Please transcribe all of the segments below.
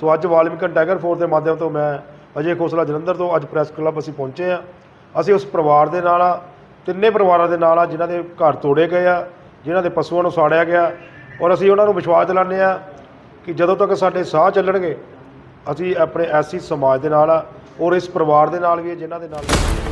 ਸੋ ਅੱਜ ਵਾਲਮੀਕਨ tiger four ਦੇ ਮਾਧਿਅਮ ਤੋਂ ਮੈਂ ਅਜੇ ਖੋਸਲਾ ਜਲੰਧਰ ਤੋਂ ਅੱਜ ਪ੍ਰੈਸ ਕਲੱਬ ਅਸੀਂ ਪਹੁੰਚੇ ਆ ਅਸੀਂ ਉਸ ਪਰਿਵਾਰ ਦੇ ਨਾਲ ਆ, ਤਿੰਨੇ ਪਰਿਵਾਰਾਂ ਦੇ ਨਾਲ ਆ, ਜਿਨ੍ਹਾਂ ਦੇ ਘਰ ਤੋੜੇ ਗਏ ਆ, ਜਿਨ੍ਹਾਂ ਦੇ ਪਸ਼ੂਆਂ ਨੂੰ ਸਾੜਿਆ ਗਿਆ। ਔਰ ਅਸੀਂ ਉਹਨਾਂ ਨੂੰ ਵਿਸ਼ਵਾਸ ਦਿਲਾਉਂਦੇ ਆ ਕਿ ਜਦੋਂ ਤੱਕ ਸਾਡੇ ਸਾਹ ਚੱਲਣਗੇ, ਅਸੀਂ ਆਪਣੇ ਐਸੀ ਸਮਾਜ ਦੇ ਨਾਲ ਆ ਔਰ ਇਸ ਪਰਿਵਾਰ ਦੇ ਨਾਲ ਵੀ ਹੈ ਜਿਨ੍ਹਾਂ ਦੇ ਨਾਲ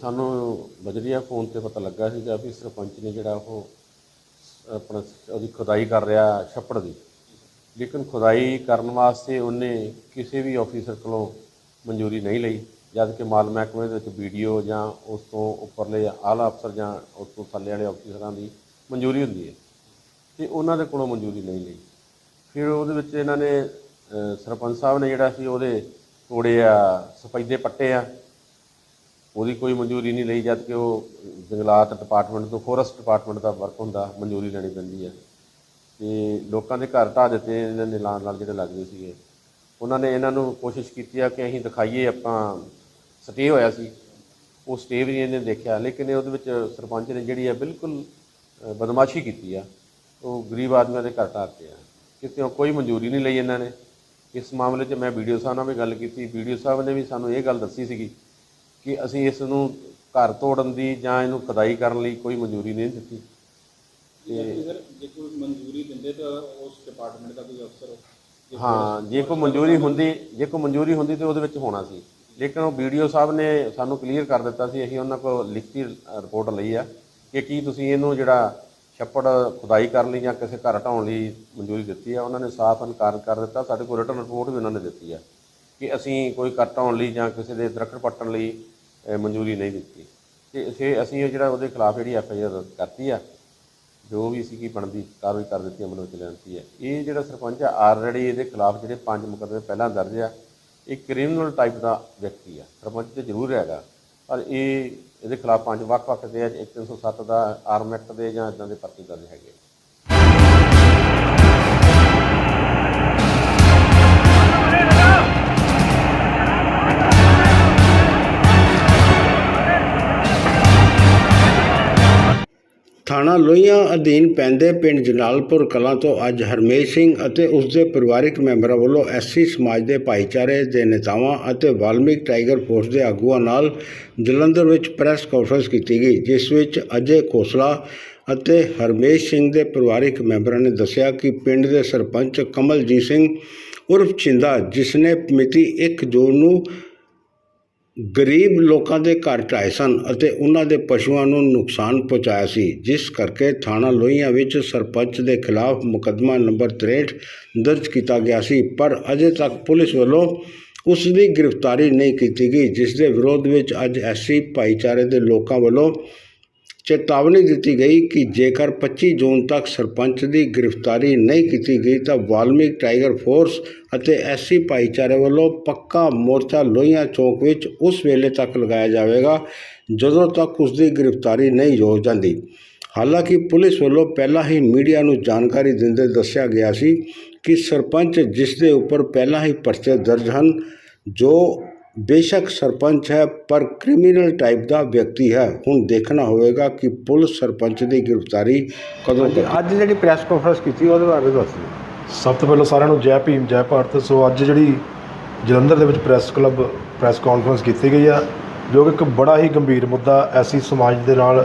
ਸਾਨੂੰ ਬਜਰੀਆ ਫੋਨ ਤੇ ਪਤਾ ਲੱਗਾ ਸੀਗਾ ਵੀ ਸਰਪੰਚ ਨੇ ਜਿਹੜਾ ਉਹ ਆਪਣਾ ਉਹਦੀ ਖੁਦਾਈ ਕਰ ਰਿਹਾ ਛੱਪੜ ਦੀ। ਲੇਕਿਨ ਖੁਦਾਈ ਕਰਨ ਵਾਸਤੇ ਉਹਨੇ ਕਿਸੇ ਵੀ ਆਫੀਸਰ ਕੋਲੋਂ ਮਨਜ਼ੂਰੀ ਨਹੀਂ ਲਈ, ਜਦ ਕਿ ਮਾਲ ਮਹਿਕਮੇ ਦੇ ਵਿੱਚ ਵੀਡੀਓ ਜਾਂ ਉਸ ਤੋਂ ਉੱਪਰਲੇ ਆਲਾ ਅਫਸਰ ਜਾਂ ਉਸ ਤੋਂ ਥੱਲੇ ਵਾਲੇ ਅਫਸਰਾਂ ਦੀ ਮਨਜ਼ੂਰੀ ਹੁੰਦੀ ਹੈ ਤੇ ਉਹਨਾਂ ਦੇ ਕੋਲੋਂ ਮਨਜ਼ੂਰੀ ਨਹੀਂ ਲਈ। ਫਿਰ ਉਹਦੇ ਵਿੱਚ ਇਹਨਾਂ ਨੇ ਸਰਪੰਚ ਸਾਹਿਬ ਨੇ ਜਿਹੜਾ ਸੀ ਉਹਦੇ ਤੋੜੇ ਆ, ਸਫੈਦੇ ਪੱਟੇ ਆ। ਉਹਦੀ ਕੋਈ ਮਨਜ਼ੂਰੀ ਨਹੀਂ ਲਈ ਜਦ ਕਿ ਉਹ ਜੰਗਲਾਤ ਡਿਪਾਰਟਮੈਂਟ ਤੋਂ ਫੋਰੈਸਟ ਡਿਪਾਰਟਮੈਂਟ ਦਾ ਵਰਕ ਹੁੰਦਾ, ਮਨਜ਼ੂਰੀ ਲੈਣੀ ਪੈਂਦੀ ਹੈ। ਤੇ ਲੋਕਾਂ ਦੇ ਘਰ ਢਾਹ ਦਿੱਤੇ, ਇਹਨਾਂ ਦੇ ਨਾਲ ਨਾਲ ਜਿਹੜੇ ਲੱਗਦੇ ਸੀਗੇ। ਉਹਨਾਂ ਨੇ ਇਹਨਾਂ ਨੂੰ ਕੋਸ਼ਿਸ਼ ਕੀਤੀ ਆ ਕਿ ਅਸੀਂ ਦਿਖਾਈਏ, ਆਪਾਂ ਸਟੇ ਹੋਇਆ ਸੀ। ਉਹ ਸਟੇ ਵੀ ਇਹਨੇ ਦੇਖਿਆ, ਲੇਕਿਨ ਉਹਦੇ ਵਿੱਚ ਸਰਪੰਚ ਨੇ ਜਿਹੜੀ ਆ ਬਿਲਕੁਲ ਬਦਮਾਸ਼ੀ ਕੀਤੀ ਆ। ਉਹ ਗਰੀਬ ਆਦਮੀਆਂ ਦੇ ਘਰ ਢਾਹਤੇ ਆ। ਕਿਤੇ ਕੋਈ ਮਨਜ਼ੂਰੀ ਨਹੀਂ ਲਈ ਇਹਨਾਂ ਨੇ। ਇਸ ਮਾਮਲੇ 'ਚ ਮੈਂ ਵੀਡੀਓ ਸਾਹਿਬ ਨਾਲ ਵੀ ਗੱਲ ਕੀਤੀ। ਵੀਡੀਓ ਸਾਹਿਬ ਨੇ ਵੀ ਸਾਨੂੰ ਇਹ ਗੱਲ ਦੱਸੀ ਸੀਗੀ ਕਿ ਅਸੀਂ ਇਸ ਨੂੰ ਘਰ ਤੋੜਨ ਦੀ ਜਾਂ ਇਹਨੂੰ ਖੁਦਾਈ ਕਰਨ ਲਈ ਕੋਈ ਮਨਜ਼ੂਰੀ ਨਹੀਂ ਦਿੱਤੀ। ਸਰ ਜੇ ਕੋਈ ਮਨਜ਼ੂਰੀ ਦਿੰਦੇ ਤਾਂ ਉਸ ਡਿਪਾਰਟਮੈਂਟ ਦਾ ਕੋਈ ਅਫਸਰ ਹਾਂ। ਜੇ ਕੋਈ ਮਨਜ਼ੂਰੀ ਹੁੰਦੀ ਜੇ ਕੋਈ ਮਨਜ਼ੂਰੀ ਹੁੰਦੀ ਤੇ ਉਹਦੇ ਵਿੱਚ ਹੋਣਾ ਸੀ। ਲੇਕਿਨ ਉਹ ਵੀਡੀਓ ਸਾਹਿਬ ਨੇ ਸਾਨੂੰ ਕਲੀਅਰ ਕਰ ਦਿੱਤਾ ਸੀ ਅਸੀਂ ਉਹਨਾਂ ਕੋਲ ਲਿਖਤੀ ਰਿਪੋਰਟ ਲਈ ਆ ਕਿ ਕੀ ਤੁਸੀਂ ਇਹਨੂੰ ਜਿਹੜਾ ਛੱਪੜ ਖੁਦਾਈ ਕਰਨ ਲਈ ਜਾਂ ਕਿਸੇ ਘਰ ਢਾਉਣ ਲਈ ਮਨਜ਼ੂਰੀ ਦਿੱਤੀ ਆ। ਉਹਨਾਂ ਨੇ ਸਾਫ਼ ਇਨਕਾਰ ਕਰ ਦਿੱਤਾ ਸਾਡੇ ਕੋਲ ਰਿਟਨ ਰਿਪੋਰਟ ਵੀ ਉਹਨਾਂ ਨੇ ਦਿੱਤੀ ਆ। ਕਿ ਅਸੀਂ ਕੋਈ ਘਰ ਢਾਉਣ ਲਈ ਜਾਂ ਕਿਸੇ ਦੇ ਦਰਖਤ ਪੱਟਣ ਲਈ ਮਨਜ਼ੂਰੀ ਨਹੀਂ ਦਿੱਤੀ। ਤੇ ਅਸੀਂ ਅਸੀਂ ਇਹ ਜਿਹੜਾ ਉਹਦੇ ਖਿਲਾਫ ਜਿਹੜੀ ਐਫ ਆਈ ਆਰ ਕਰਤੀ ਆ, ਜੋ ਵੀ ਸੀ ਕੀ ਬਣਦੀ ਕਾਰਵਾਈ ਕਰ ਦਿੱਤੀ ਅਮਲ ਵਿੱਚ ਲਿਆਂਦੀ ਹੈ। ਇਹ ਜਿਹੜਾ ਸਰਪੰਚ ਆ ਆਲਰੇਡੀ ਇਹਦੇ ਖਿਲਾਫ ਜਿਹੜੇ ਪੰਜ ਮੁਕੱਦਮੇ ਪਹਿਲਾਂ ਦਰਜ ਆ, ਇਹ ਕ੍ਰਿਮੀਨਲ ਟਾਈਪ ਦਾ ਵਿਅਕਤੀ ਆ। ਸਰਪੰਚ ਤੇ ਜ਼ਰੂਰ ਹੈਗਾ, ਪਰ ਇਹ, ਇਹਦੇ ਖਿਲਾਫ ਪੰਜ ਵੱਖ-ਵੱਖ ਦੇ ਆ 307 ਦਾ ਆਰਮ ਐਕਟ ਦੇ ਜਾਂ ਇਦਾਂ ਦੇ ਪਰਚੇ ਦਰਜ ਹੈਗੇ ਥਾਣਾ ਲੋਹੀਆਂ ਅਧੀਨ ਪੈਂਦੇ ਪਿੰਡ ਜਨਾਲਪੁਰ ਕਲਾਂ ਤੋਂ ਅੱਜ ਹਰਮੇਸ਼ ਸਿੰਘ ਅਤੇ ਉਸ ਦੇ ਪਰਿਵਾਰਕ ਮੈਂਬਰਾਂ ਵੱਲੋਂ ਐਸਸੀ ਸਮਾਜ ਦੇ ਭਾਈਚਾਰੇ ਦੇ ਨੇਤਾਵਾਂ ਅਤੇ ਵਾਲਮੀਕ ਟਾਈਗਰ ਫੋਰਸ ਦੇ ਆਗੂਆਂ ਨਾਲ ਜਲੰਧਰ ਵਿੱਚ ਪ੍ਰੈਸ ਕਾਨਫਰੰਸ ਕੀਤੀ ਗਈ, ਜਿਸ ਵਿੱਚ ਅਜੇ ਖੋਸਲਾ ਅਤੇ ਹਰਮੇਸ਼ ਸਿੰਘ ਦੇ ਪਰਿਵਾਰਕ ਮੈਂਬਰਾਂ ਨੇ ਦੱਸਿਆ ਕਿ ਪਿੰਡ ਦੇ ਸਰਪੰਚ ਕਮਲਜੀਤ ਸਿੰਘ ਉਰਫ ਚਿੰਦਾ, ਜਿਸ ਨੇ ਮਿਤੀ 1 ਜੂਨ ਨੂੰ ਗਰੀਬ ਲੋਕਾਂ ਦੇ ਘਰ ਢਾਏ ਸਨ ਅਤੇ ਉਹਨਾਂ ਦੇ ਪਸ਼ੂਆਂ ਨੂੰ ਨੁਕਸਾਨ ਪਹੁੰਚਾਇਆ ਸੀ, ਜਿਸ ਕਰਕੇ ਥਾਣਾ ਲੋਹੀਆਂ ਵਿੱਚ ਸਰਪੰਚ ਦੇ ਖਿਲਾਫ ਮੁਕੱਦਮਾ ਨੰਬਰ 63 ਦਰਜ ਕੀਤਾ ਗਿਆ ਸੀ, ਪਰ ਅਜੇ ਤੱਕ ਪੁਲਿਸ ਵੱਲੋਂ ਉਸ ਦੀ ਗ੍ਰਿਫਤਾਰੀ ਨਹੀਂ ਕੀਤੀ ਗਈ, ਜਿਸ ਦੇ ਵਿਰੋਧ ਵਿੱਚ ਅੱਜ ਐਸਸੀ ਭਾਈਚਾਰੇ ਦੇ ਲੋਕਾਂ ਵੱਲੋਂ ਚੇਤਾਵਨੀ ਦਿੱਤੀ ਗਈ ਕਿ ਜੇਕਰ 25 ਜੂਨ ਤੱਕ ਸਰਪੰਚ ਦੀ ਗ੍ਰਿਫਤਾਰੀ ਨਹੀਂ ਕੀਤੀ ਗਈ ਤਾਂ ਵਾਲਮੀਕ ਟਾਈਗਰ ਫੋਰਸ ਅਤੇ ਐਸਸੀ ਭਾਈਚਾਰੇ ਵੱਲੋਂ ਪੱਕਾ ਮੋਰਚਾ ਲੋਹੀਆਂ ਚੌਕ ਵਿੱਚ ਉਸ ਵੇਲੇ ਤੱਕ ਲਗਾਇਆ ਜਾਵੇਗਾ, ਜਦੋਂ ਤੱਕ ਉਸ ਦੀ ਗ੍ਰਿਫਤਾਰੀ ਨਹੀਂ ਹੋ ਜਾਂਦੀ। ਹਾਲਾਂਕਿ ਪੁਲਿਸ ਵੱਲੋਂ ਪਹਿਲਾਂ ਹੀ ਮੀਡੀਆ ਨੂੰ ਜਾਣਕਾਰੀ ਦਿੰਦੇ ਦੱਸਿਆ ਗਿਆ ਸੀ ਕਿ ਸਰਪੰਚ ਜਿਸ ਦੇ ਉੱਪਰ ਪਹਿਲਾਂ ਹੀ ਪਰਚੇ ਦਰਜ ਹਨ, ਜੋ ਬੇਸ਼ੱਕ ਸਰਪੰਚ ਹੈ ਪਰ ਕ੍ਰਿਮੀਨਲ ਟਾਈਪ ਦਾ ਵਿਅਕਤੀ ਹੈ। ਹੁਣ ਦੇਖਣਾ ਹੋਵੇਗਾ ਕਿ ਪੁਲਿਸ ਸਰਪੰਚ ਦੀ ਗ੍ਰਿਫਤਾਰੀ ਕਦੋਂ ਕਰਦੀ ਅੱਜ ਜਿਹੜੀ ਪ੍ਰੈਸ ਕਾਨਫਰੰਸ ਕੀਤੀ ਉਹਦੇ ਬਾਰੇ ਦੱਸੋ ਸਭ ਤੋਂ ਪਹਿਲਾਂ ਸਾਰਿਆਂ ਨੂੰ ਜੈ ਭੀਮ ਜੈ ਭਾਰਤ। ਸੋ ਅੱਜ ਜਿਹੜੀ ਜਲੰਧਰ ਦੇ ਵਿੱਚ ਪ੍ਰੈਸ ਕਲੱਬ ਪ੍ਰੈਸ ਕਾਨਫਰੰਸ ਕੀਤੀ ਗਈ ਆ ਜੋ ਕਿ ਇੱਕ ਬੜਾ ਹੀ ਗੰਭੀਰ ਮੁੱਦਾ ਐਸੀ ਸਮਾਜ ਦੇ ਨਾਲ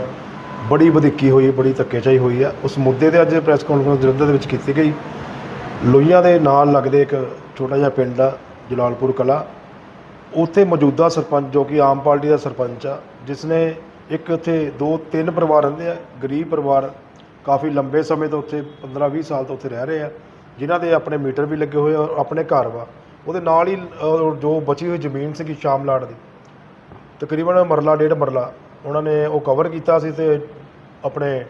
ਬੜੀ ਵਧੀਕੀ ਹੋਈ ਬੜੀ ਧੱਕੇਸ਼ਾਹੀ ਹੋਈ ਆ। ਉਸ ਮੁੱਦੇ ਤੇ ਅੱਜ ਪ੍ਰੈਸ ਕਾਨਫਰੰਸ ਜਲੰਧਰ ਦੇ ਵਿੱਚ ਕੀਤੀ ਗਈ। ਲੋਹੀਆਂ ਦੇ ਨਾਲ ਲੱਗਦੇ ਇੱਕ ਛੋਟਾ ਜਿਹਾ ਪਿੰਡ ਆ ਜਲਾਲਪੁਰ ਕਲਾ। ਉੱਥੇ ਮੌਜੂਦਾ ਸਰਪੰਚ ਜੋ ਕਿ ਆਮ ਪਾਰਟੀ ਦਾ ਸਰਪੰਚ ਆ ਜਿਸ ਨੇ ਇੱਕ ਉੱਥੇ ਦੋ ਤਿੰਨ ਪਰਿਵਾਰ ਰਹਿੰਦੇ ਆ, ਗਰੀਬ ਪਰਿਵਾਰ, ਕਾਫੀ ਲੰਬੇ ਸਮੇਂ ਤੋਂ ਉੱਥੇ 15 20 ਸਾਲ ਤੋਂ ਉੱਥੇ ਰਹਿ ਰਹੇ ਆ, ਜਿਨ੍ਹਾਂ ਦੇ ਆਪਣੇ ਮੀਟਰ ਵੀ ਲੱਗੇ ਹੋਏ ਔਰ ਆਪਣੇ ਘਰ ਵਾ। ਉਹਦੇ ਨਾਲ ਹੀ ਜੋ ਬਚੀ ਹੋਈ ਜ਼ਮੀਨ ਸੀਗੀ ਸ਼ਾਮਲਾਟ ਦੀ, ਤਕਰੀਬਨ ਮਰਲਾ, ਡੇਢ ਮਰਲਾ, ਉਹਨਾਂ ਨੇ ਉਹ ਕਵਰ ਕੀਤਾ ਸੀ ਤੇ ਆਪਣੇ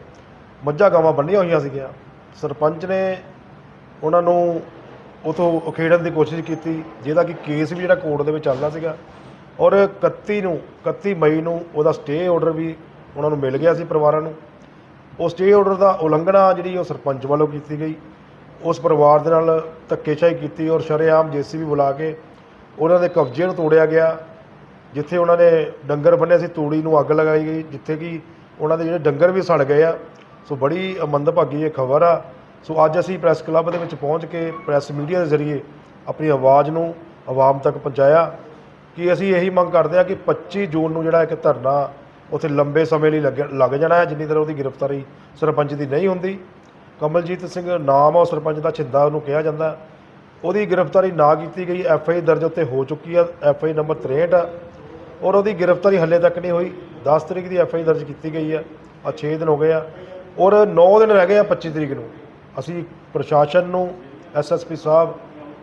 ਮੱਝਾਂ ਗਾਵਾਂ ਬੰਨੀਆਂ ਹੋਈਆਂ ਸੀਗੀਆਂ। ਸਰਪੰਚ ਨੇ ਉਹਨਾਂ ਨੂੰ ਉਥੋਂ ਉਖੇੜਨ ਦੀ ਕੋਸ਼ਿਸ਼ ਕੀਤੀ, ਜਿਹਦਾ ਕਿ ਕੇਸ ਵੀ ਜਿਹੜਾ ਕੋਰਟ ਦੇ ਵਿੱਚ ਚੱਲਦਾ ਸੀਗਾ। ਔਰ 31 ਨੂੰ 31 ਮਈ ਨੂੰ ਉਹਦਾ ਸਟੇ ਆਰਡਰ ਵੀ ਉਹਨਾਂ ਨੂੰ ਮਿਲ ਗਿਆ ਸੀ ਪਰਿਵਾਰਾਂ ਨੂੰ। ਉਹ ਸਟੇ ਆਰਡਰ ਦਾ ਉਲੰਘਣਾ ਜਿਹੜੀ ਉਹ ਸਰਪੰਚ ਵੱਲੋਂ ਕੀਤੀ ਗਈ। ਉਸ ਪਰਿਵਾਰ ਦੇ ਨਾਲ ਧੱਕੇਸ਼ਾਹੀ ਕੀਤੀ ਔਰ ਸ਼ਰੇਆਮ ਜੇਸੀਬੀ ਬੁਲਾ ਕੇ ਉਹਨਾਂ ਦੇ ਕਬਜ਼ੇ ਨੂੰ ਤੋੜਿਆ ਗਿਆ, ਜਿੱਥੇ ਉਹਨਾਂ ਨੇ ਡੰਗਰ ਬੰਨੇ ਸੀ, ਤੂੜੀ ਨੂੰ ਅੱਗ ਲਗਾਈ ਗਈ, ਜਿੱਥੇ ਕਿ ਉਹਨਾਂ ਦੇ ਜਿਹੜੇ ਡੰਗਰ ਵੀ ਸੜ ਗਏ ਆ। ਸੋ ਬੜੀ ਮੰਦਭਾਗੀ ਇਹ ਖਬਰ ਆ। ਸੋ ਅੱਜ ਅਸੀਂ ਪ੍ਰੈਸ ਕਲੱਬ ਦੇ ਵਿੱਚ ਪਹੁੰਚ ਕੇ ਪ੍ਰੈਸ ਮੀਡੀਆ ਦੇ ਜ਼ਰੀਏ ਆਪਣੀ ਆਵਾਜ਼ ਨੂੰ ਆਵਾਮ ਤੱਕ ਪਹੁੰਚਾਇਆ ਕਿ ਅਸੀਂ ਇਹੀ ਮੰਗ ਕਰਦੇ ਹਾਂ ਕਿ 25 ਜੂਨ ਨੂੰ ਜਿਹੜਾ ਇੱਕ ਧਰਨਾ ਉੱਥੇ ਲੰਬੇ ਸਮੇਂ ਲਈ ਲੱਗ ਲੱਗ ਜਾਣਾ ਹੈ, ਜਿੰਨੀ ਦੇਰ ਉਹਦੀ ਗ੍ਰਿਫਤਾਰੀ ਸਰਪੰਚ ਦੀ ਨਹੀਂ ਹੁੰਦੀ। ਕਮਲਜੀਤ ਸਿੰਘ ਨਾਮ ਉਹ ਸਰਪੰਚ ਦਾ ਛਿੰਦਾ ਉਹਨੂੰ ਕਿਹਾ ਜਾਂਦਾ। ਉਹਦੀ ਗ੍ਰਿਫਤਾਰੀ ਨਾ ਕੀਤੀ ਗਈ ਐਫ ਆਈ ਦਰਜ ਉੱਤੇ ਹੋ ਚੁੱਕੀ ਆ ਐਫ ਆਈ ਨੰਬਰ 63 ਆ। ਔਰ ਉਹਦੀ ਗ੍ਰਿਫਤਾਰੀ ਹੱਲੇ ਤੱਕ ਨਹੀਂ ਹੋਈ। 10 ਤਰੀਕ ਦੀ ਐਫ ਆਈ ਦਰਜ ਕੀਤੀ ਗਈ ਆ ਆ 6 ਦਿਨ ਹੋ ਗਏ ਆ। ਔਰ 9 ਦਿਨ ਰਹਿ ਗਏ ਆ 25 ਤਰੀਕ ਨੂੰ। ਅਸੀਂ ਪ੍ਰਸ਼ਾਸਨ ਨੂੰ ਐਸਐਸਪੀ ਸਾਹਿਬ,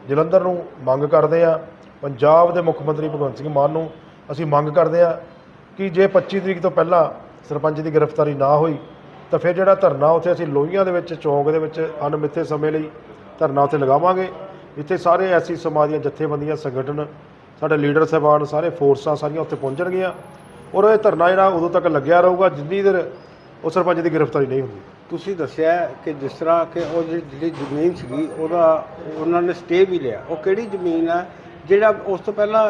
ਜਲੰਧਰ ਨੂੰ ਮੰਗ ਕਰਦੇ ਆ ਪੰਜਾਬ ਦੇ ਮੁੱਖ ਮੰਤਰੀ ਭਗਵੰਤ ਸਿੰਘ ਮਾਨ ਨੂੰ ਅਸੀਂ ਮੰਗ ਕਰਦੇ ਆ ਕਿ ਜੇ 25 ਤਰੀਕ ਤੋਂ ਪਹਿਲਾਂ ਸਰਪੰਚ ਦੀ ਗ੍ਰਿਫਤਾਰੀ ਨਾ ਹੋਈ, ਤਾਂ ਫਿਰ ਜਿਹੜਾ ਧਰਨਾ ਉੱਥੇ ਅਸੀਂ ਲੋਹੀਆਂ ਦੇ ਵਿੱਚ, ਚੌਂਕ ਦੇ ਵਿੱਚ, ਅਣਮਿੱਥੇ ਸਮੇਂ ਲਈ ਧਰਨਾ ਉੱਥੇ ਲਗਾਵਾਂਗੇ। ਇੱਥੇ ਸਾਰੇ ਐਸੀ ਸਮਾਜ ਦੀਆਂ ਜਥੇਬੰਦੀਆਂ, ਸੰਗਠਨ, ਸਾਡੇ ਲੀਡਰ ਸਾਹਿਬਾਨ, ਸਾਰੇ ਫੋਰਸਾਂ ਸਾਰੀਆਂ ਉੱਥੇ ਪਹੁੰਚਣਗੀਆਂ। ਔਰ ਇਹ ਧਰਨਾ ਜਿਹੜਾ ਉਦੋਂ ਤੱਕ ਲੱਗਿਆ ਰਹੂਗਾ, ਜਿੰਨੀ ਦੇਰ ਉਹ ਸਰਪੰਚ ਦੀ ਗ੍ਰਿਫਤਾਰੀ ਨਹੀਂ ਹੁੰਦੀ। ਤੁਸੀਂ ਦੱਸਿਆ ਕਿ ਜਿਸ ਤਰ੍ਹਾਂ ਕਿ ਉਹ ਜਿਹੜੀ ਜਿਹੜੀ ਜ਼ਮੀਨ ਸੀਗੀ, ਉਹਦਾ ਉਹਨਾਂ ਨੇ ਸਟੇ ਵੀ ਲਿਆ। ਉਹ ਕਿਹੜੀ ਜ਼ਮੀਨ ਹੈ ਜਿਹੜਾ ਉਸ ਤੋਂ ਪਹਿਲਾਂ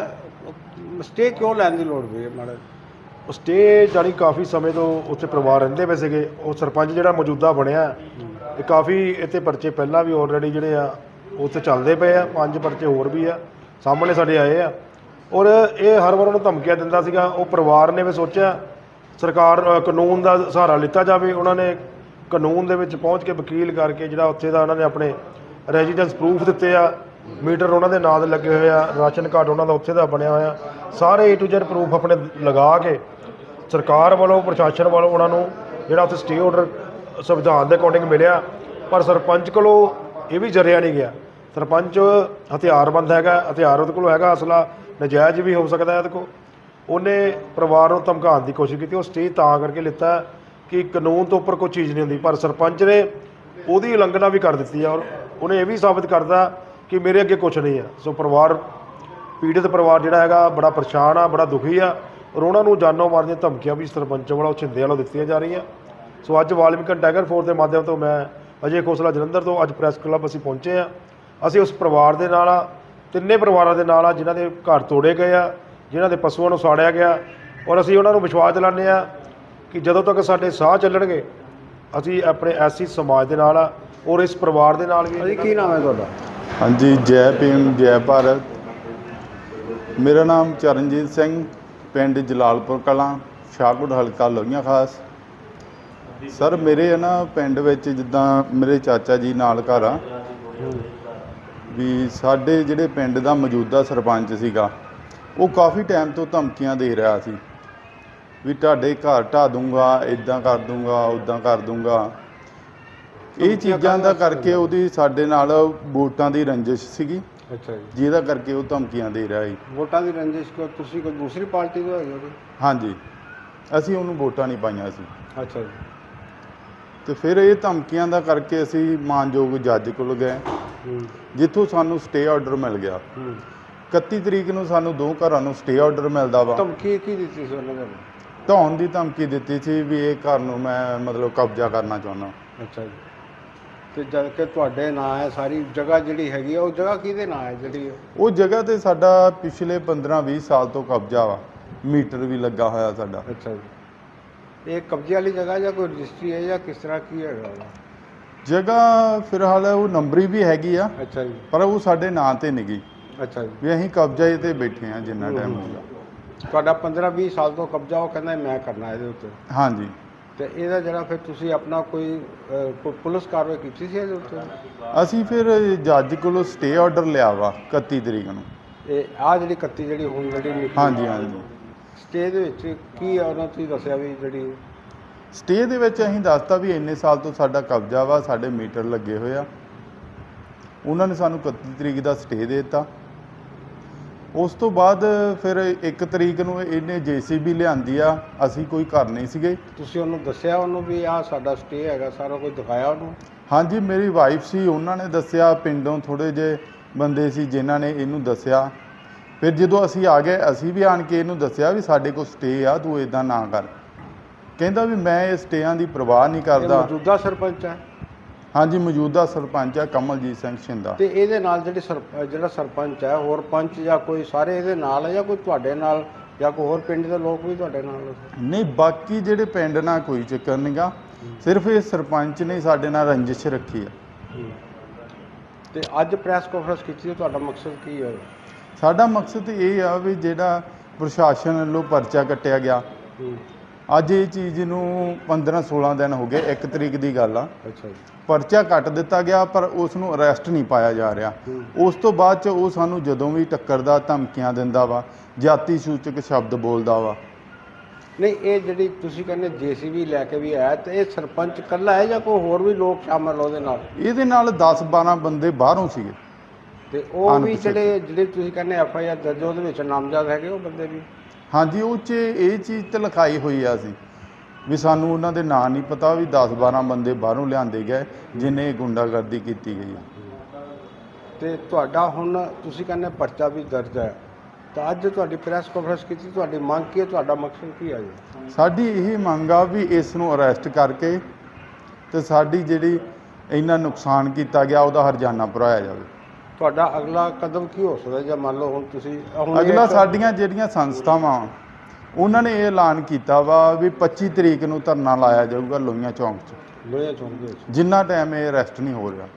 ਸਟੇ ਕਿਉਂ ਲੈਣ ਦੀ ਲੋੜ ਪਈ ਮਾੜਾ ਉਹ ਸਟੇ ਜਾਣੀ ਕਾਫੀ ਸਮੇਂ ਤੋਂ ਉੱਥੇ ਪਰਿਵਾਰ ਰਹਿੰਦੇ ਪਏ ਸੀਗੇ। ਉਹ ਸਰਪੰਚ ਜਿਹੜਾ ਮੌਜੂਦਾ ਬਣਿਆ, ਇਹ ਕਾਫੀ ਇੱਥੇ ਪਰਚੇ ਪਹਿਲਾਂ ਵੀ ਆਲਰੇਡੀ ਜਿਹੜੇ ਆ ਉੱਥੇ ਚੱਲਦੇ ਪਏ ਆ। ਪੰਜ ਪਰਚੇ ਹੋਰ ਵੀ ਆ। ਸਾਹਮਣੇ ਸਾਡੇ ਆਏ ਆ। ਔਰ ਇਹ ਹਰ ਵਾਰ ਉਹਨੂੰ ਧਮਕੀਆਂ ਦਿੰਦਾ ਸੀਗਾ। ਉਹ ਪਰਿਵਾਰ ਨੇ ਵੀ ਸੋਚਿਆ, ਸਰਕਾਰ ਕਾਨੂੰਨ ਦਾ ਸਹਾਰਾ ਲਿੱਤਾ ਜਾਵੇ। ਉਹਨਾਂ ਨੇ ਕਾਨੂੰਨ ਦੇ ਵਿੱਚ ਪਹੁੰਚ ਕੇ ਵਕੀਲ ਕਰਕੇ ਜਿਹੜਾ ਉੱਥੇ ਦਾ ਉਹਨਾਂ ਨੇ ਆਪਣੇ ਰੈਜ਼ੀਡੈਂਸ ਪ੍ਰੂਫ ਦਿੱਤੇ ਆ, ਮੀਟਰ ਉਹਨਾਂ ਦੇ ਨਾਂ ਦੇ ਲੱਗੇ ਹੋਏ ਆ, ਰਾਸ਼ਨ ਕਾਰਡ ਉਹਨਾਂ ਦਾ ਉੱਥੇ ਦਾ ਬਣਿਆ ਹੋਇਆ, ਸਾਰੇ ਏ ਟੂ ਜ਼ੈਡ ਪ੍ਰੂਫ ਆਪਣੇ ਲਗਾ ਕੇ ਸਰਕਾਰ ਵੱਲੋਂ, ਪ੍ਰਸ਼ਾਸਨ ਵੱਲੋਂ ਉਹਨਾਂ ਨੂੰ ਜਿਹੜਾ ਉੱਥੇ ਸਟੇ ਆਰਡਰ ਸੰਵਿਧਾਨ ਦੇ ਅਕੋਰਡਿੰਗ ਮਿਲਿਆ, ਪਰ ਸਰਪੰਚ ਕੋਲੋਂ ਇਹ ਵੀ ਜਰਿਆ ਨਹੀਂ ਗਿਆ। ਸਰਪੰਚ ਹਥਿਆਰਬੰਦ ਹੈਗਾ, ਹਥਿਆਰ ਉਹਦੇ ਕੋਲ ਹੈਗਾ, ਅਸਲਾ ਨਜਾਇਜ਼ ਵੀ ਹੋ ਸਕਦਾ ਹੈ ਇਹਦੇ ਕੋਲ। ਉਹਨੇ ਪਰਿਵਾਰ ਨੂੰ ਧਮਕਾਉਣ ਦੀ ਕੋਸ਼ਿਸ਼ ਕੀਤੀ, ਉਹ ਸਟੇ ਤਾਂ ਕਰਕੇ ਲਿੱਤਾ। ਕਿ ਕਾਨੂੰਨ ਤੋਂ ਉੱਪਰ ਕੋਈ ਚੀਜ਼ ਨਹੀਂ ਹੁੰਦੀ, ਪਰ ਸਰਪੰਚ ਨੇ ਉਹਦੀ ਉਲੰਘਣਾ ਵੀ ਕਰ ਦਿੱਤੀ ਆ ਔਰ ਉਹਨੇ ਇਹ ਵੀ ਸਾਬਤ ਕਰਦਾ ਕਿ ਮੇਰੇ ਅੱਗੇ ਕੁਝ ਨਹੀਂ ਹੈ ਸੋ ਪਰਿਵਾਰ, ਪੀੜਤ ਪਰਿਵਾਰ ਜਿਹੜਾ ਹੈਗਾ, ਬੜਾ ਪਰੇਸ਼ਾਨ ਆ, ਬੜਾ ਦੁਖੀ ਆ ਔਰ ਉਹਨਾਂ ਨੂੰ ਜਾਨੋਂ ਮਾਰਨ ਦੀਆਂ ਧਮਕੀਆਂ ਵੀ ਸਰਪੰਚ ਵੱਲੋਂ, ਛਿੰਦੇ ਵੱਲੋਂ ਦਿੱਤੀਆਂ ਜਾ ਰਹੀਆਂ। ਸੋ ਅੱਜ ਵਾਲਮੀਕਨ ਟਾਈਗਰ ਫੋਰਸ ਦੇ ਮਾਧਿਅਮ ਤੋਂ ਮੈਂ ਅਜੇ ਖੋਸਲਾ ਜਲੰਧਰ ਤੋਂ ਅੱਜ ਪ੍ਰੈਸ ਕਲੱਬ ਅਸੀਂ ਪਹੁੰਚੇ ਆ। ਅਸੀਂ ਉਸ ਪਰਿਵਾਰ ਦੇ ਨਾਲ ਆ, ਤਿੰਨੇ ਪਰਿਵਾਰਾਂ ਦੇ ਨਾਲ ਆ, ਜਿਨ੍ਹਾਂ ਦੇ ਘਰ ਤੋੜੇ ਗਏ ਆ, ਜਿਨ੍ਹਾਂ ਦੇ ਪਸ਼ੂਆਂ ਨੂੰ ਸਾੜਿਆ ਗਿਆ ਔਰ ਅਸੀਂ ਉਹਨਾਂ ਨੂੰ ਵਿਸ਼ਵਾਸ ਦਿਲਾਉਂਦੇ ਆ ਕਿ ਜਦੋਂ ਤੱਕ ਸਾਡੇ ਸਾਹ ਚੱਲਣਗੇ ਅਸੀਂ ਆਪਣੇ ਐਸੀ ਸਮਾਜ ਦੇ ਨਾਲ ਆ ਔਰ ਇਸ ਪਰਿਵਾਰ ਦੇ ਨਾਲ ਵੀ ਭਾਜੀ ਕੀ ਨਾਮ ਹੈ ਤੁਹਾਡਾ? ਹਾਂਜੀ ਜੈ ਭੀਮ ਜੈ ਭਾਰਤ। ਮੇਰਾ ਨਾਮ ਚਰਨਜੀਤ ਸਿੰਘ ਪਿੰਡ ਜਲਾਲਪੁਰ ਕਲਾਂ ਸ਼ਾਹਕੋਟ ਹਲਕਾ ਲੋਹੀਆਂ ਖਾਸ। ਸਰ ਮੇਰੇ ਨਾ ਪਿੰਡ ਵਿੱਚ ਜਿੱਦਾਂ ਮੇਰੇ ਚਾਚਾ ਜੀ ਨਾਲ ਘਰ ਆ ਵੀ ਸਾਡੇ ਜਿਹੜੇ ਪਿੰਡ ਦਾ ਮੌਜੂਦਾ ਸਰਪੰਚ ਸੀਗਾ ਉਹ ਕਾਫੀ ਟਾਈਮ ਤੋਂ ਧਮਕੀਆਂ ਦੇ ਰਿਹਾ ਸੀ। ਵੀ ਤੁਹਾਡੇ ਘਰ ਢਾ ਦੂੰਗਾ ਇਦਾਂ ਕਰ ਦੂੰਗਾ ਉਦਾਂ ਕਰ ਦੂੰਗਾ। ਇਹ ਚੀਜ਼ਾਂ ਦਾ ਕਰਕੇ ਉਹਦੀ ਸਾਡੇ ਨਾਲ ਵੋਟਾਂ ਦੀ ਰੰਜਿਸ਼ ਸੀਗੀ। ਅੱਛਾ ਜੀ। ਜਿਹਦਾ ਕਰਕੇ ਉਹ ਧਮਕੀਆਂ ਦੇ ਰਿਹਾ ਸੀ। ਵੋਟਾਂ ਦੀ ਰੰਜਿਸ਼ ਕੋ ਤੁਸੀਂ ਕੋਈ ਦੂਸਰੀ ਪਾਰਟੀ ਤੋਂ ਹੈਗੇ ਹੋ? ਹਾਂਜੀ। ਅਸੀਂ ਉਹਨੂੰ ਵੋਟਾਂ ਨਹੀਂ ਪਾਈਆਂ ਸੀ। ਅੱਛਾ ਜੀ। ਤੇ ਫਿਰ ਇਹ ਧਮਕੀਆਂ ਦਾ ਕਰਕੇ ਅਸੀਂ ਮਾਨਯੋਗ ਜੱਜ ਕੋਲ ਗਏ। ਜਿੱਥੋਂ ਸਾਨੂੰ ਸਟੇ ਆਰਡਰ ਮਿਲ ਗਿਆ। ਹੂੰ। 31 ਤਰੀਕ ਨੂੰ ਸਾਨੂੰ ਦੋ ਘਰਾਂ ਨੂੰ ਸਟੇ ਆਰਡਰ ਮਿਲਦਾ ਵਾ। ਧਮਕੀ ਕੀ ਦਿੱਤੀ ਸੀ ਉਹਨਾਂ ਨੇ? ਧੌਣ ਦੀ ਧਮਕੀ ਦਿੱਤੀ ਸੀ ਵੀ ਇਹ ਘਰ ਨੂੰ ਮੈਂ ਮਤਲਬ ਕਬਜ਼ਾ ਕਰਨਾ ਚਾਹੁੰਦਾ। ਅੱਛਾ ਜੀ। ਤੇ ਜਦ ਕਿ ਤੁਹਾਡੇ ਨਾਂ ਹੈ ਸਾਰੀ ਜਗ੍ਹਾ ਜਿਹੜੀ ਹੈਗੀ ਆ ਉਹ ਜਗ੍ਹਾ ਕਿਹਦੇ ਨਾਂ ਹੈ ਜਿਹੜੀ ਉਹ? ਜਗ੍ਹਾ ਤੇ ਸਾਡਾ ਪਿਛਲੇ 15-20 ਸਾਲ ਤੋਂ ਕਬਜ਼ਾ ਵਾ। ਮੀਟਰ ਵੀ ਲੱਗਾ ਹੋਇਆ ਸਾਡਾ। ਅੱਛਾ ਜੀ। ਇਹ ਕਬਜ਼ੇ ਵਾਲੀ ਜਗ੍ਹਾ ਜਾਂ ਕੋਈ ਰਜਿਸਟਰੀ ਹੈ ਜਾਂ ਕਿਸ ਤਰ੍ਹਾਂ ਕੀ ਹੈਗਾ ਉਹਦਾ? ਜਗ੍ਹਾ ਫਿਲਹਾਲ ਉਹ ਨੰਬਰੀ ਵੀ ਹੈਗੀ ਆ ਅੱਛਾ ਜੀ। ਪਰ ਉਹ ਸਾਡੇ ਨਾਂ ਤੇ ਨਹੀਂ ਗਈ। ਅੱਛਾ ਜੀ। ਵੀ ਅਸੀਂ ਕਬਜ਼ਾ ਤੇ ਬੈਠੇ ਆ ਜਿੰਨਾ ਟਾਈਮ ਹੋਊਗਾ। ਤੁਹਾਡਾ 15 20 ਸਾਲ ਤੋਂ ਕਬਜ਼ਾ ਉਹ ਕਹਿੰਦਾ ਮੈਂ ਕਰਨਾ ਇਹਦੇ ਉੱਤੇ। ਹਾਂਜੀ। ਤੇ ਇਹਦਾ ਜਿਹੜਾ ਫਿਰ ਤੁਸੀਂ ਆਪਣਾ ਕੋਈ ਅਹ, ਪੁਲਿਸ ਕਾਰਵਾਈ ਕੀਤੀ ਸੀ ਇਹਦੇ ਉੱਤੇ? ਅਸੀਂ ਫਿਰ ਜੱਜ ਕੋਲੋਂ ਸਟੇ ਆਰਡਰ ਲਿਆ ਵਾ 31 ਤਰੀਕ ਨੂੰ। ਇਹ ਆ ਜਿਹੜੀ ਕੱਤੀ ਜਿਹੜੀ ਹੁਣ ਜਿਹੜੀ ਨਿਕਲੀ ਹਾਂਜੀ ਹਾਂਜੀ। ਸਟੇ ਦੇ ਵਿੱਚ ਕੀ ਆ ਉਹਨਾਂ ਤੁਸੀਂ ਦੱਸਿਆ ਵੀ ਜਿਹੜੀ ਸਟੇ ਦੇ ਵਿੱਚ ਅਸੀਂ ਦੱਸਤਾ ਵੀ ਇੰਨੇ ਸਾਲ ਤੋਂ ਸਾਡਾ ਕਬਜ਼ਾ ਵਾ ਸਾਡੇ ਮੀਟਰ ਲੱਗੇ ਹੋਏ ਆ। ਉਹਨਾਂ ਨੇ ਸਾਨੂੰ 31 ਤਰੀਕ ਦਾ ਸਟੇ ਦੇ ਦਿੱਤਾ। ਉਸ ਤੋਂ ਬਾਅਦ ਫਿਰ 1 ਤਰੀਕ ਨੂੰ ਇਹਨੇ ਜੀਸੀਬੀ ਲਿਆਂਦੀ ਆ ਅਸੀਂ ਕੋਈ ਘਰ ਨਹੀਂ ਸੀਗੇ। ਤੁਸੀਂ ਉਹਨੂੰ ਦੱਸਿਆ ਉਹਨੂੰ ਵੀ ਆ ਸਾਡਾ ਸਟੇ ਹੈਗਾ ਸਾਰਾ ਕੁਝ ਦਿਖਾਇਆ ਉਹਨੂੰ? ਹਾਂਜੀ ਮੇਰੀ ਵਾਈਫ ਸੀ ਉਹਨਾਂ ਨੇ ਦੱਸਿਆ ਪਿੰਡੋਂ ਥੋੜੇ ਜੇ ਬੰਦੇ ਸੀ ਜਿਨ੍ਹਾਂ ਨੇ ਇਹਨੂੰ ਦੱਸਿਆ। ਫਿਰ ਜਦੋਂ ਅਸੀਂ ਆ ਗਏ ਅਸੀਂ ਵੀ ਆਣ ਕੇ ਇਹਨੂੰ ਦੱਸਿਆ ਵੀ ਸਾਡੇ ਕੋਲ ਸਟੇ ਆ ਤੂੰ ਇਦਾਂ ਨਾ ਕਰ। ਕਹਿੰਦਾ ਵੀ ਮੈਂ ਇਹ ਸਟੇਆਂ ਦੀ ਪਰਵਾਹ ਨਹੀਂ ਕਰਦਾ। ਮੌਜੂਦਾ ਸਰਪੰਚ ਹੈ। ਹਾਂਜੀ ਮੌਜੂਦਾ ਸਰਪੰਚ ਆ ਕਮਲਜੀਤ ਸਿੰਘ ਸ਼ਿੰਦਾ। ਤੇ ਇਹਦੇ ਨਾਲ ਜਿਹੜੀ ਸਰਪ- ਜਿਹੜਾ ਸਰਪੰਚ ਹੈ ਹੋਰ ਪੰਚ ਜਾਂ ਕੋਈ ਸਾਰੇ ਇਹਦੇ ਨਾਲ ਹੈ ਜਾਂ ਕੋਈ ਤੁਹਾਡੇ ਨਾਲ ਜਾਂ ਕੋਈ ਹੋਰ ਪਿੰਡ ਦੇ ਲੋਕ ਵੀ ਤੁਹਾਡੇ ਨਾਲ? ਨਹੀਂ ਬਾਕੀ ਜਿਹੜੇ ਪਿੰਡ ਨਾਲ ਕੋਈ ਚੱਕਰ ਨਹੀਂਗਾ ਸਿਰਫ ਇਹ ਸਰਪੰਚ ਨੇ ਸਾਡੇ ਨਾਲ ਰੰਜਿਸ਼ ਰੱਖੀ ਆ। ਤੇ ਅੱਜ ਪ੍ਰੈਸ ਕਾਨਫਰੰਸ ਕੀਤੀ ਹੈ ਤੁਹਾਡਾ ਮਕਸਦ ਕੀ ਹੈ ਸਾਡਾ ਮਕਸਦ ਇਹ ਆ ਵੀ ਜਿਹੜਾ ਪ੍ਰਸ਼ਾਸਨ ਵੱਲੋਂ ਪਰਚਾ ਕੱਟਿਆ ਗਿਆ। ਅੱਜ ਇਹ ਚੀਜ਼ ਨੂੰ 15 16 ਦਿਨ ਹੋ ਗਏ 1 ਤਰੀਕ ਦੀ ਗੱਲ ਆ। ਅੱਛਾ ਜੀ। ਪਰਚਾ ਕੱਟ ਦਿੱਤਾ ਗਿਆ ਪਰ ਉਸ ਨੂੰ ਅਰੈਸਟ ਨਹੀਂ ਪਾਇਆ ਜਾ ਰਿਹਾ। ਉਸ ਤੋਂ ਬਾਅਦ ਚ ਉਹ ਸਾਨੂੰ ਜਦੋਂ ਵੀ ਟੱਕਰਦਾ ਧਮਕੀਆਂ ਦਿੰਦਾ ਵਾ ਜਾਤੀ ਸੂਚਕ ਸ਼ਬਦ ਬੋਲਦਾ ਵਾ। ਨਹੀਂ ਇਹ ਜਿਹੜੀ ਤੁਸੀਂ ਕਹਿੰਦੇ ਜੀਸੀਬੀ ਲੈ ਕੇ ਵੀ ਆਇਆ ਤੇ ਇਹ ਸਰਪੰਚ ਇਕੱਲਾ ਹੈ ਜਾਂ ਕੋਈ ਹੋਰ ਵੀ ਲੋਕ ਸ਼ਾਮਲ ਉਹਦੇ ਨਾਲ? ਇਹਦੇ ਨਾਲ 10 12 ਬੰਦੇ ਬਾਹਰੋਂ ਸੀਗੇ। ਤੇ ਉਹ ਵੀ। ਜਿਹੜੇ ਜਿਹੜੇ ਤੁਸੀਂ ਕਹਿੰਦੇ ਐਫ ਆਈ ਆਰ ਦਰਜ ਉਹਦੇ ਵਿੱਚ ਨਾਮਜ਼ਦ ਹੈਗੇ ਉਹ ਬੰਦੇ ਵੀ? ਹਾਂਜੀ ਉਹ 'ਚ ਇਹ ਚੀਜ਼ ਤੇ ਲਿਖਾਈ ਹੋਈ ਆ ਸੀ ਵੀ ਸਾਨੂੰ ਉਹਨਾਂ ਦੇ ਨਾਂ ਨਹੀਂ ਪਤਾ ਵੀ 10 12 ਬੰਦੇ ਬਾਹਰੋਂ ਲਿਆਂਦੇ ਗਏ ਜਿਨੇ ਗੁੰਡਾਗਰਦੀ ਕੀਤੀ ਗਈ ਆ। ਤੇ ਤੁਹਾਡਾ ਹੁਣ ਤੁਸੀਂ ਕਹਿੰਦੇ ਪਰਚਾ ਵੀ ਦਰਜ ਹੈ। ਤਾਂ ਅੱਜ ਤੁਹਾਡੀ ਪ੍ਰੈਸ ਕਾਨਫਰੰਸ ਕੀਤੀ ਤੁਹਾਡੀ ਮੰਗ ਕੀ ਹੈ? ਤੁਹਾਡਾ ਮਕਸਦ ਕੀ ਹੈ ਜੀ? ਸਾਡੀ ਇਹ ਮੰਗ ਆ ਵੀ ਇਸ ਨੂੰ ਅਰੈਸਟ ਕਰਕੇ ਤੇ ਸਾਡੀ ਜਿਹੜੀ ਇੰਨਾ ਨੁਕਸਾਨ ਕੀਤਾ ਗਿਆ ਉਹਦਾ ਹਰਜਾਨਾ ਭਰਾਇਆ ਜਾਵੇ। ਤੁਹਾਡਾ ਅਗਲਾ ਕਦਮ ਕੀ ਹੋ ਸਕਦਾ ਜੇ ਮੰਨ ਲਓ ਹੁਣ ਤੁਸੀਂ ਹੁਣ ਅਗਲਾ ਸਾਡੀਆਂ ਜਿਹੜੀਆਂ ਸੰਸਥਾਵਾਂ ਉਹਨਾਂ ਨੇ ਇਹ ਐਲਾਨ ਕੀਤਾ ਵਾ ਵੀ 25 ਤਰੀਕ ਨੂੰ ਧਰਨਾ ਲਾਇਆ ਜਾਊਗਾ ਲੋਹੀਆਂ ਚੌਂਕ 'ਚ। ਲੋਹੀਆਂ ਚੌਂਕ ਦੇ ਵਿੱਚ। ਜਿੰਨਾ ਟਾਈਮ ਇਹ ਅਰੈਸਟ ਨਹੀਂ ਹੋ ਰਿਹਾ।